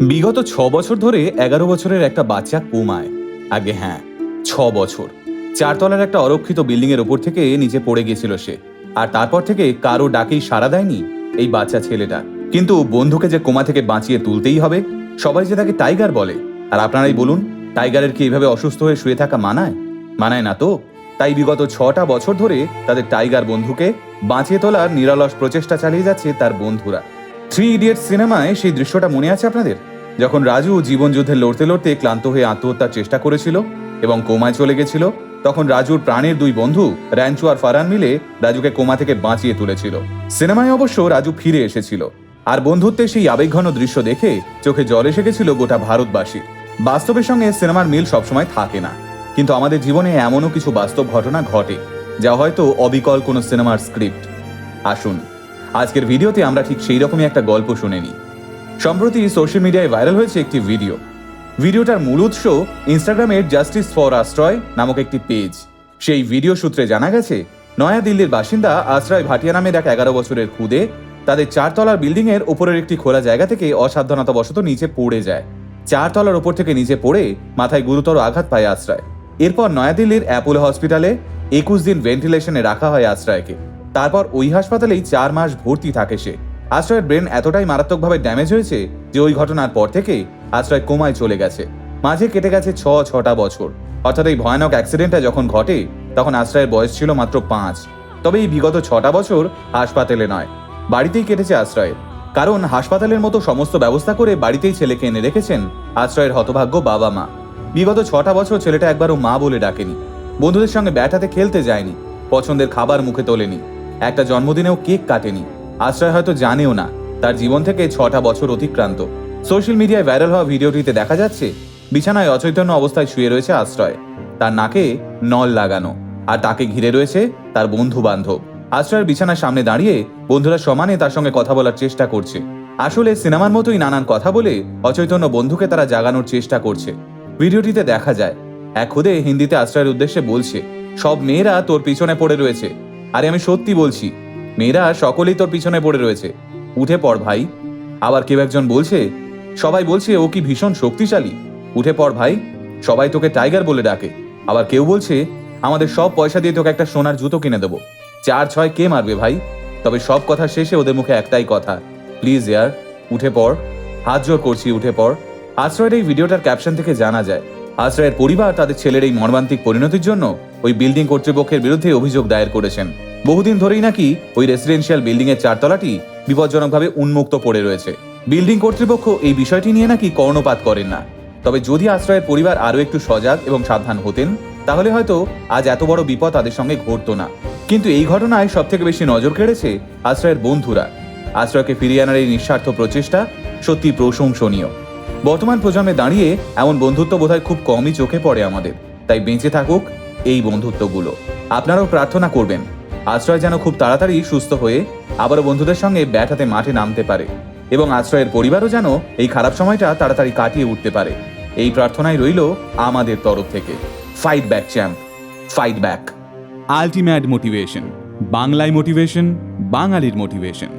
বিগত ছ বছর ধরে এগারো বছরের একটা বাচ্চা কোমায়। আগে হ্যাঁ ছ বছর। চারতলার একটা অরক্ষিত বিল্ডিং এর ওপর থেকে নিচে পড়ে গিয়েছিল সে। আর তারপর থেকে কারও ডাকেই সাড়া দেয়নি এই বাচ্চা ছেলেটা। কিন্তু বন্ধুকে যে কোমা থেকে বাঁচিয়ে তুলতেই হবে, সবাই যে তাকে টাইগার বলে। আর আপনারাই বলুন, টাইগারের কি এভাবে অসুস্থ হয়ে শুয়ে থাকা মানায়? মানায় না তো? তাই বিগত ছটা বছর ধরে তাদের টাইগার বন্ধুকে বাঁচিয়ে তোলার নিরলস প্রচেষ্টা চালিয়ে যাচ্ছে তার বন্ধুরা। থ্রি ইডিয়টস সিনেমায় সেই দৃশ্যটা মনে আছে আপনাদের? যখন রাজু জীবন যুদ্ধে লড়তে লড়তে ক্লান্ত হয়ে আত্মহত্যার চেষ্টা করেছিল এবং কোমায় চলে গেছিল, তখন রাজুর প্রাণের দুই বন্ধু, র্যাঞ্চু আর ফারান মিলে রাজুকে কোমা থেকে বাঁচিয়ে তুলেছিল। সিনেমায় অবশ্য রাজু ফিরে এসেছিল, আর বন্ধুত্বের সেই আবেগঘন দৃশ্য দেখে চোখে জল এসে গেছিল গোটা ভারতবাসীর। বাস্তবের সঙ্গে সিনেমার মিল সবসময় থাকে না, কিন্তু আমাদের জীবনে এমনও কিছু বাস্তব ঘটনা ঘটে, যা হয়তো অবিকল কোনো সিনেমার স্ক্রিপ্ট। আসুন, আজকের ভিডিওতে আমরা ঠিক সেই রকমই একটা গল্প শুনে নিই। সম্প্রতি সোশ্যাল মিডিয়ায় ভাইরাল হয়েছে একটি ভিডিও। ভিডিওটার মূল উৎস ইনস্টাগ্রামের জাস্টিস ফর আশ্রয় নামক একটি পেজ। সেই ভিডিও সূত্রে জানা গেছে, নয়াদিল্লির বাসিন্দা আশ্রয় ভাটিয়া নামের এক এগারো বছরের খুদে তাদের চারতলার বিল্ডিং এর উপরের একটি খোলা জায়গা থেকে অসাবধানতাবশত নিচে পড়ে যায়। চারতলার ওপর থেকে নিচে পড়ে মাথায় গুরুতর আঘাত পায় আশ্রয়। এরপর নয়াদিল্লির অ্যাপোলো হসপিটালে একুশ দিন ভেন্টিলেশনে রাখা হয় আশ্রয়কে। তারপর ওই হাসপাতালেই চার মাস ভর্তি থাকে সে। আশ্রয়ের ব্রেন এতটাই মারাত্মকভাবে ড্যামেজ হয়েছে যে ওই ঘটনার পর থেকে আশ্রয় কোমায় চলে গেছে। মাঝে কেটে গেছে ছ, ছটা বছর। অর্থাৎ এই ভয়ানক অ্যাক্সিডেন্টটা যখন ঘটে, তখন আশ্রয়ের বয়স ছিল মাত্র পাঁচ। তবে এই বিগত ছটা বছর হাসপাতালে নয়, বাড়িতেই কেটেছে আশ্রয়ের কারণ হাসপাতালের মতো সমস্ত ব্যবস্থা করে বাড়িতেই ছেলেকে এনে রেখেছেন আশ্রয়ের হতভাগ্য বাবা মা। বিগত ছটা বছর ছেলেটা একবারও মা বলে ডাকেনি। বন্ধুদের সঙ্গে ব্যাটাতে খেলতে যায়নি। পছন্দের খাবার মুখে তোলেনি। একটা জন্মদিনেও কেক কাটেনি। আশ্রয় হয়তো জানেও না, তার জীবন থেকে ছটা বছর অতিক্রান্ত। সোশ্যাল মিডিয়ায় ভাইরাল হওয়া ভিডিওটিতে দেখা যাচ্ছে, বিছানায় অচৈতন্য অবস্থায় শুয়ে রয়েছে আশ্রয়। তার নাকে নল লাগানো, আর তাকে ঘিরে রয়েছে তার বন্ধু বান্ধব আশ্রয়ের বিছানার সামনে দাঁড়িয়ে বন্ধুরা সমানে তার সঙ্গে কথা বলার চেষ্টা করছে। আসলে সিনেমার মতোই নানান কথা বলে অচৈতন্য বন্ধুকে তারা জাগানোর চেষ্টা করছে। ভিডিওটিতে দেখা যায়, এক খুদে হিন্দিতে আশ্রয়ের উদ্দেশ্যে বলছে, সব মেয়েরা তোর পিছনে পড়ে রয়েছে। আরে আমি সত্যি বলছি মেয়েরা সকলেই তোর পিছনে পড়ে রয়েছে। উঠে পড় ভাই। আবার কেউ একজন বলছে, সবাই বলছে ও কি ভীষণ শক্তিশালী। উঠে পড় ভাই, সবাই তোকে টাইগার বলে ডাকে। আবার কেউ বলছে, আমাদের সব পয়সা দিয়ে তোকে একটা সোনার জুতো কিনে দেবো। চার ছয় কে মারবে ভাই? তবে সব কথা শেষে ওদের মুখে একটাই কথা। প্লিজ ইয়ার, উঠে পড়। হাত জোর করছি, উঠে পড়। আশ্রয়ের এই ভিডিওটার ক্যাপশন থেকে জানা যায়, আশ্রয়ের পরিবার তাদের ছেলের এই মর্মান্তিক পরিণতির জন্য ওই বিল্ডিং কর্তৃপক্ষের বিরুদ্ধে অভিযোগ দায়ের করেছেন। বহুদিন ধরেই নাকি ওই রেসিডেন্সিয়াল বিল্ডিং এর চারতলাটি বিপজ্জনকভাবে উন্মুক্ত পড়ে রয়েছে। বিল্ডিং কর্তৃপক্ষ এই বিষয়টি নিয়ে নাকি কর্ণপাত করেন না। তবে যদি আশ্রয়ের পরিবার আরও একটু সজাগ এবং সাবধান হতেন, তাহলে হয়তো আজ এত বড় বিপদ তাদের সঙ্গে ঘটতো না। কিন্তু এই ঘটনায় সব থেকে বেশি নজর কেড়েছে আশ্রয়ের বন্ধুরা। আশ্রয়কে ফিরিয়ে আনার এই নিঃস্বার্থ প্রচেষ্টা সত্যি প্রশংসনীয়। বর্তমান প্রজন্মে দাঁড়িয়ে এমন বন্ধুত্ব বোধহয় খুব কমই চোখে পড়ে আমাদের। তাই বেঁচে থাকুক এই বন্ধুত্বগুলো। আপনারাও প্রার্থনা করবেন। আশ্রয় যেন খুব তাড়াতাড়ি সুস্থ হয়ে আবারও বন্ধুদের সঙ্গে ব্যাটাতে মাঠে নামতে পারে এবং আশ্রয়ের পরিবারও যেন এই খারাপ সময়টা তাড়াতাড়ি কাটিয়ে উঠতে পারে। এই প্রার্থনাই রইল আমাদের তরফ থেকে। Fight back champ fight back ultimate motivation বাংলায় মোটিভেশন বাঙালির মোটিভেশন